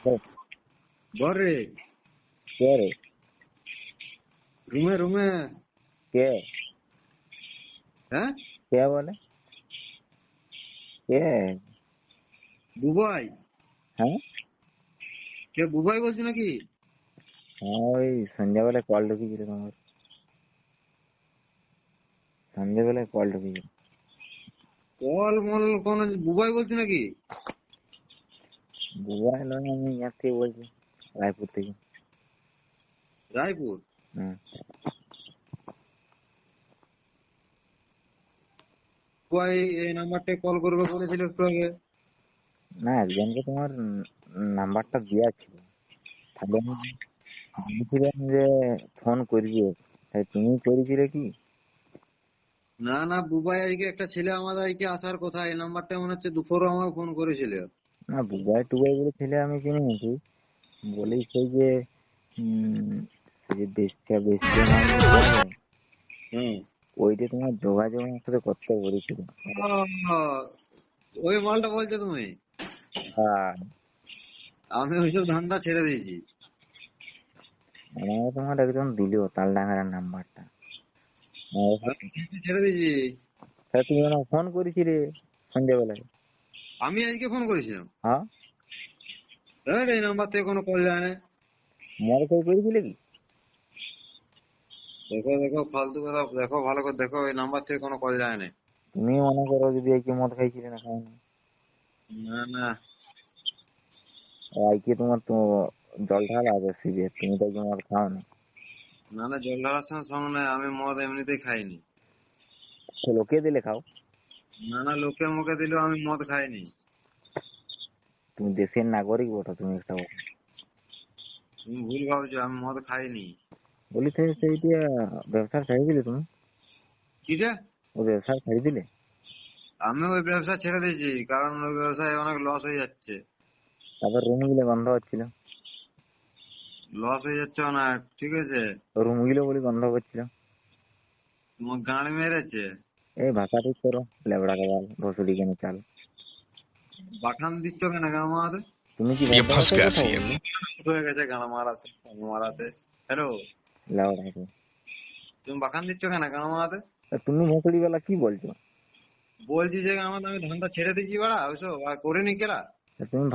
ঘরে কে রে রুমে রুমে কে হ্যাঁ কে বলে কে বুবাই হ্যাঁ কে বুবাই বলছো নাকি হ্যাঁ ওই সন্ধ্যাবেলায় কল ঢুকিয়েছিল তোমার সন্ধ্যাবেলায় কল ঢুকিয়েছিল কল মল কোন বুবাই বলছো নাকি বুবাই নয় আমি ইয়ার থেকে বলছি রায়পুর থেকে রায়পুর হুম বুবাই এই নাম্বারটা কল করবে বলেছিল একটু আগে না একজনকে তোমার নাম্বারটা দেওয়া ছিল তাহলে আমি বলেছিলাম যে ফোন করবে তাই তুমি করেছিলে কি না না বুবাই আজকে একটা ছেলে আমাদের আজকে আসার কথা এই নাম্বারটা মনে হচ্ছে দুপুরও আমার ফোন করেছিল না বুবাই টুবাই বলে ছেলে আমি চিনি নাকি বলি সেই যে যে হুম। ওইটা তোমার যোগাযোগ আমার সাথে করতে বলেছিল। ওই মালটা বলছো তুমি? হ্যাঁ। আমি ওইসব ধান্দা ছেড়ে দিয়েছি। আমাকে তোমার একজন দিল তালডাঙ্গার নাম্বারটা। ছেড়ে দিয়েছি। তুমি আমাকে ফোন করেছিলে সন্ধ্যেবেলায়? আমি আজকে ফোন করেছিলাম। হ্যাঁ? এই এই নাম্বার থেকে কোনো কল যায় না। মর কেউ করেছিলে কি? দেখো দেখো ফালতু কথা দেখো ভালো করে দেখো এই নাম্বার থেকে কোনো কল যায় না। তুমি মনে করো যদি আজকে মদ খাইছিলে না খাও না না। আজকে তোমার তো জল ঢালা আছে শিবে তুমি তো আজকে মদ খাও না না না জল ঢালার সঙ্গে সঙ্গে আমি মদ এমনিতেই খাইনি। লোকে দিলে খাও। না না লোকের মুখে দিলেও আমি মদ খাইনি। তুমি দেশের নাগরিক বটো তুমি একটা। তুমি ভুল ভাবছ আমি মদ খাইনি। বলি সেই সেইটা ব্যবসা ছেড়ে দিলে তুমি? কিটা ও ব্যবসা ছেড়ে দিলে? আমি ওই ব্যবসা ছেড়ে দিয়েছি কারণ ওই ব্যবসায় অনেক লস হয়ে যাচ্ছে। তারপর রুমগুলো বন্ধ হচ্ছিল। লস হয়ে যাচ্ছে অনেক ঠিক আছে? রুমগুলো বলি বন্ধ করছিল। তোমার গাড়ি মেরেছে? এই ভাষা ঠিক করো লেবড়া কাবাল ভসুরি কেন চাল বাখান দিচ্ছ কেন গান মারাতে তুমি কি ये ভদ্র फंस ভাষায় गया কথা सीएम বলছো? হয়ে গেছে গান মারাতে গান মারাতে হ্যালো লেবড়া কে। তুমি বাখান দিচ্ছ কেন গান মারাতে তা তুমি ভসুরি বেলা কি বলছো বলছি যে আমার আমি ধানটা ছেড়ে দিয়েছি বাড়া ওইসব আর করিনি কেরা তা তুমি ভাষা